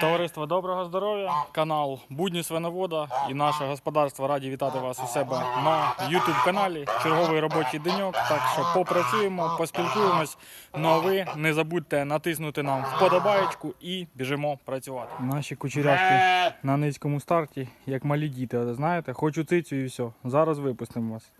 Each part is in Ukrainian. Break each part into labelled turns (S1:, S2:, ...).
S1: Товариство доброго здоров'я, канал Будні Свиновода і наше господарство раді вітати вас у себе на YouTube каналі. Черговий робочий деньок. Так що попрацюємо, поспілкуємось. Ну а ви не забудьте натиснути нам вподобаєчку і біжимо працювати. Наші кучеряшки на низькому старті, як малі діти. Знаєте, хочу цицю і все. Зараз випустимо вас.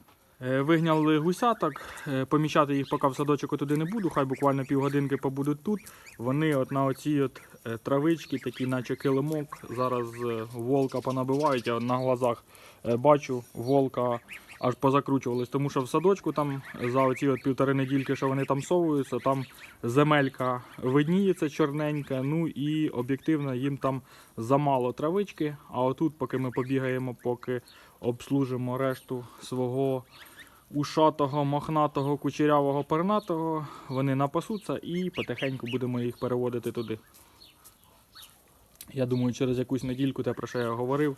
S1: Е, Вигняли гусяток, е, поміщати їх поки в садочок туди не буду, хай буквально півгодинки побудуть тут. Вони от на оці от е, травички, такі наче килимок. Зараз волка понабивають, я на глазах бачу, волка аж позакручувались. Тому що в садочку там за оці от півтори недільки, що вони там совуються, там земелька видніється чорненька. Ну і об'єктивно їм там замало травички. А отут, поки ми побігаємо, поки обслужимо решту свого ушатого, мохнатого, кучерявого, пернатого, вони напасуться і потихеньку будемо їх переводити туди. Я думаю, через якусь недільку, те про що я говорив,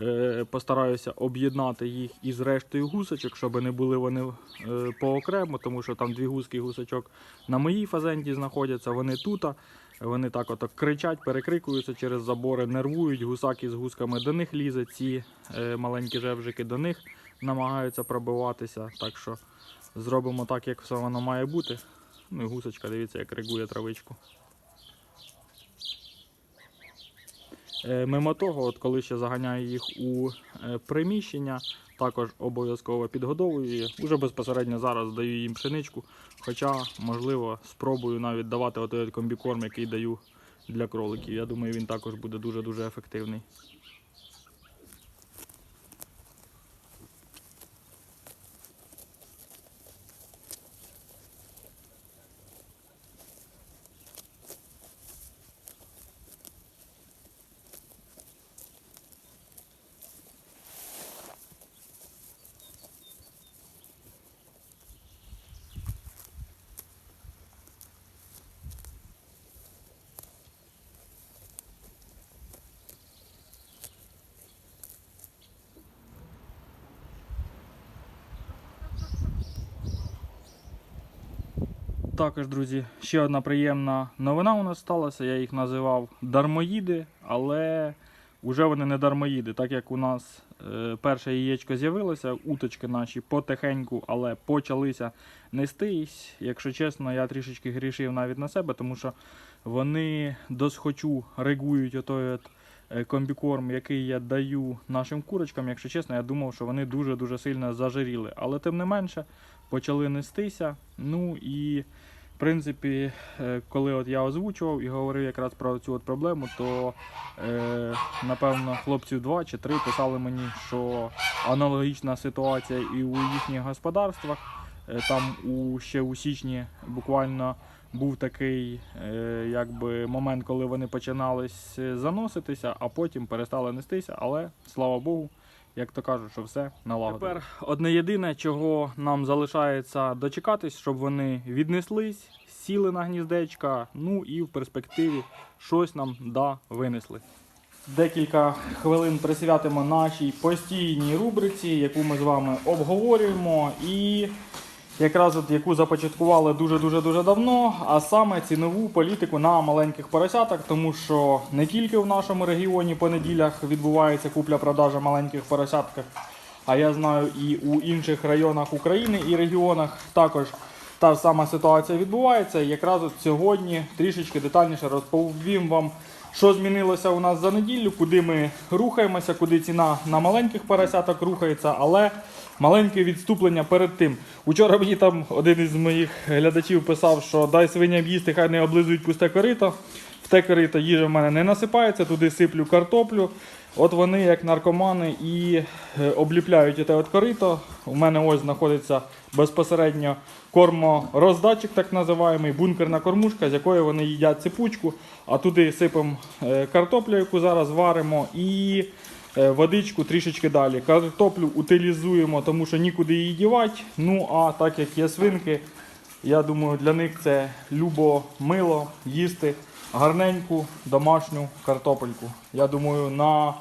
S1: е, постараюся об'єднати їх із рештою гусочок, щоб не були вони е, поокремо, тому що там дві гуски гусочок на моїй фазенді знаходяться, вони тут. Вони так ото кричать, перекрикуються через забори, нервують, гусак із гусками до них лізе, ці е, маленькі жевжики до них намагаються пробиватися. Так що зробимо так, як все воно має бути. Ну і гусочка, дивіться, як регує травичку. Е, Мимо того, от коли ще заганяю їх у е, приміщення, також обов'язково підгодовую її. Уже безпосередньо зараз даю їм пшеничку. Хоча, можливо, спробую навіть давати отой от комбікорм, який даю для кроликів. Я думаю, він також буде дуже-дуже ефективний. Також, друзі, ще одна приємна новина у нас сталася. Я їх називав дармоїди, але вже вони не дармоїди. Так як у нас е, перше яєчко з'явилося, уточки наші потихеньку, але почалися нестись. Якщо чесно, я трішечки грішив навіть на себе, тому що вони досхочу регують отой от е, комбікорм, який я даю нашим курочкам. Якщо чесно, я думав, що вони дуже-дуже сильно зажиріли. Але тим не менше почали нестися. Ну і принципі, е, коли от я озвучував і говорив якраз про цю от проблему, то е, напевно хлопців два чи три писали мені, що аналогічна ситуація і у їхніх господарствах. Е, Там у ще у січні буквально був такий е, якби момент, коли вони починались е, заноситися, а потім перестали нестися. Але слава Богу, як то кажуть, що все налагодилось. Тепер одне єдине, чого нам залишається дочекатись, щоб вони віднеслись, сіли на гніздечка, ну і в перспективі щось нам да винесли. Декілька хвилин присвятимо нашій постійній рубриці, яку ми з вами обговорюємо, і якраз от яку започаткували дуже-дуже дуже давно, а саме цінову політику на маленьких поросяток, тому що не тільки в нашому регіоні по неділях відбувається купля-продажа маленьких поросяток, а я знаю і у інших районах України і регіонах також та ж сама ситуація відбувається. Якраз от сьогодні трішечки детальніше розповім вам, що змінилося у нас за неділю, куди ми рухаємося, куди ціна на маленьких поросяток рухається, але маленьке відступлення перед тим. Учора мені там один із моїх глядачів писав, що дай свиням їсти, хай не облизують пусте корито. В те корито їжа в мене не насипається, туди сиплю картоплю. От вони, як наркомани, і е, обліпляють те от корито. У мене ось знаходиться безпосередньо кормороздатчик, так називаємий, бункерна кормушка, з якої вони їдять ципучку, а туди сипемо е, картоплю, яку зараз варимо, і е, водичку трішечки далі. Картоплю утилізуємо, тому що нікуди її дівати. Ну а так як є свинки, я думаю, для них це любо мило їсти гарненьку домашню картопельку. Я думаю, на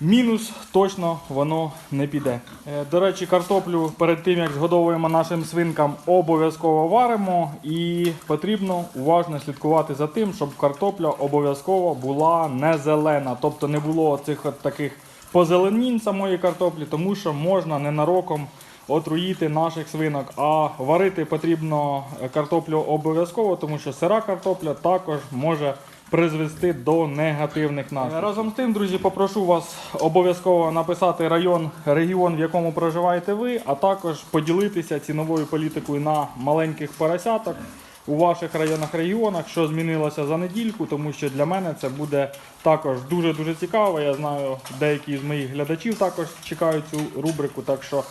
S1: мінус точно воно не піде. Е, До речі, картоплю перед тим як згодовуємо нашим свинкам, обов'язково варимо і потрібно уважно слідкувати за тим, щоб картопля обов'язково була не зелена, тобто не було цих от таких позеленінь самої картоплі, тому що можна ненароком отруїти наших свинок. А варити потрібно картоплю обов'язково, тому що сира картопля також може призвести до негативних наслідків. Разом з тим, друзі, попрошу вас обов'язково написати район, регіон, в якому проживаєте ви, а також поділитися ціновою політикою на маленьких поросяток у ваших районах регіонах, що змінилося за недільку, тому що для мене це буде також дуже дуже цікаво. Я знаю, деякі з моїх глядачів також чекають цю рубрику. Так що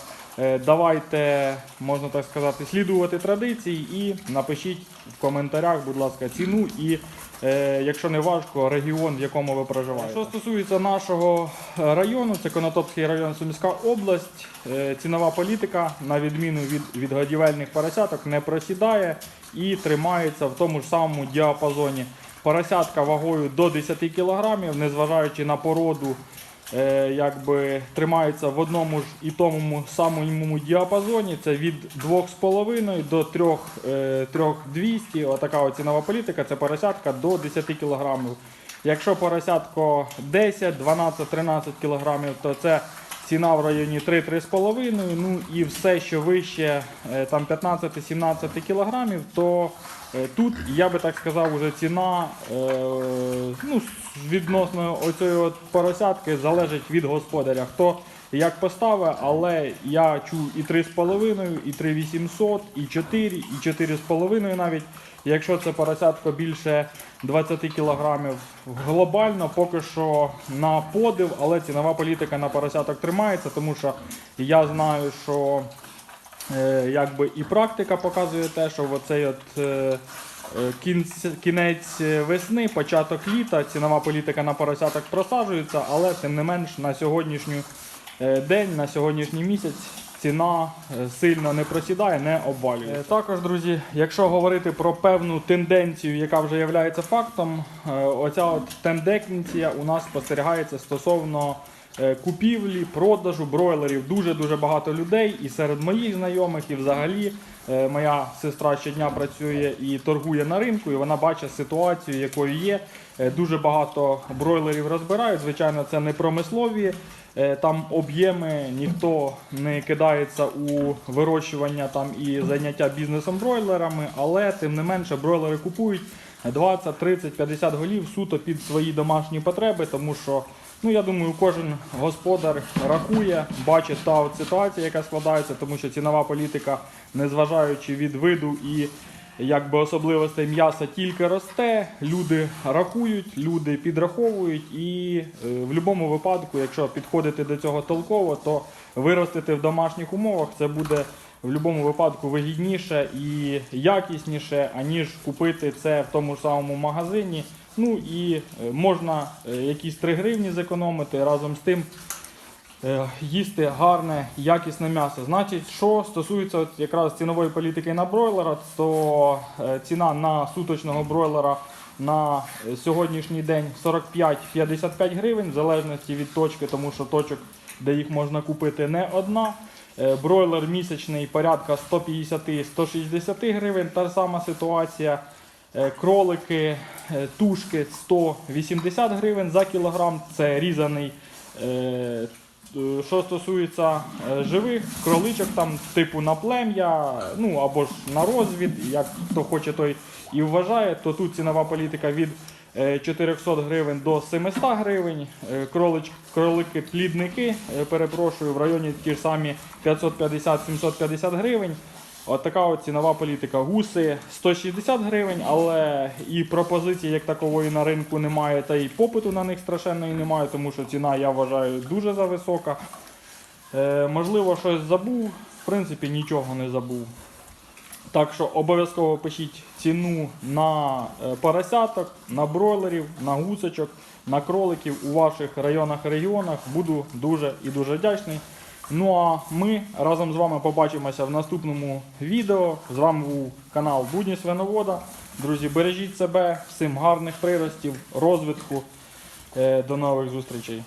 S1: давайте, можна так сказати, слідувати традиції і напишіть в коментарях, будь ласка, ціну і. е, Якщо не важко, регіон, в якому ви проживаєте. Що стосується нашого е, району, це Конотопський район Сумська область. Е, Цінова політика, на відміну від, від годівельних поросяток, не просідає і тримається в тому ж самому діапазоні. Поросятка вагою до 10 кг, незважаючи на породу, е, якби тримається в одному ж і тому самому діапазоні. Це від 2,5 до 3, е, 3200. Отака цінова політика. Це поросятка до 10 кг. Якщо поросятко 10, 12, 13 кг, то це ціна в районі 3-3,5. Ну і все, що вище е, там 15-17 кг, то е, тут я би так сказав, уже ціна е, ну, відносно оцієї поросятки залежить від господаря. Хто як поставить, але я чую і 3,5, і 3,800, і 4, і 4,5 навіть. Якщо це поросятко більше 20 кг глобально, поки що на подив, але цінова політика на поросяток тримається, тому що я знаю, що е, якби і практика показує те, що в оцей от е, е, кінець, кінець весни, початок літа, цінова політика на поросяток просаджується, але тим не менш на сьогоднішній е, день, на сьогоднішній місяць ціна е, сильно не просідає, не обвалюється. Е, Також, друзі, якщо говорити про певну тенденцію, яка вже є фактом, е, оця от тенденція у нас спостерігається стосовно купівлі, продажу бройлерів. Дуже-дуже багато людей і серед моїх знайомих, і взагалі моя сестра щодня працює і торгує на ринку, і вона бачить ситуацію, якою є. Дуже багато бройлерів розбирають. Звичайно, це не промислові. Е, Там об'єми ніхто не кидається у вирощування там і заняття бізнесом бройлерами, але тим не менше бройлери купують 20, 30, 50 голів суто під свої домашні потреби, тому що ну я думаю, кожен господар рахує, бачить та от ситуація, яка складається, тому що цінова політика, незважаючи від виду і якби особливостей м'яса тільки росте, люди рахують, люди підраховують, і е, в будь-якому випадку, якщо підходити до цього толково, то виростити в домашніх умовах це буде в будь-якому випадку вигідніше і якісніше, аніж купити це в тому ж самому магазині. Ну і е, можна е, якісь 3 гривні зекономити разом з тим їсти гарне, якісне м'ясо. Значить, що стосується от якраз цінової політики на бройлера, то е, ціна на суточного бройлера на е, сьогоднішній день 45-55 гривень, в залежності від точки, тому що точок, де їх можна купити, не одна. Е, Бройлер місячний порядка 150-160 гривень, та сама ситуація. Е, Кролики, е, тушки 180 гривень за кілограм. Це різаний. Е, е, Що стосується е, живих кроличок, там типу на плем'я, ну або ж на розвід, як хто хоче, той і вважає, то тут цінова політика від е, 400 гривень до 700 гривень. Е, Кролич, кролики плідники, е, перепрошую, в районі ті ж самі 550-750 гривень. От така цінова політика. Гуси 160 гривень, але і пропозиції як такової на ринку немає, та й попиту на них страшенної немає, тому що ціна, я вважаю, дуже зависока. Е, можливо, щось забув, в принципі, нічого не забув. Так що обов'язково пишіть ціну на е, поросяток, на бройлерів, на гусочок, на кроликів у ваших районах регіонах. Буду дуже і дуже вдячний. Ну а ми разом з вами побачимося в наступному відео. З вами був канал Будні Свиновода. Друзі, бережіть себе, всім гарних приростів, розвитку. Е, До нових зустрічей.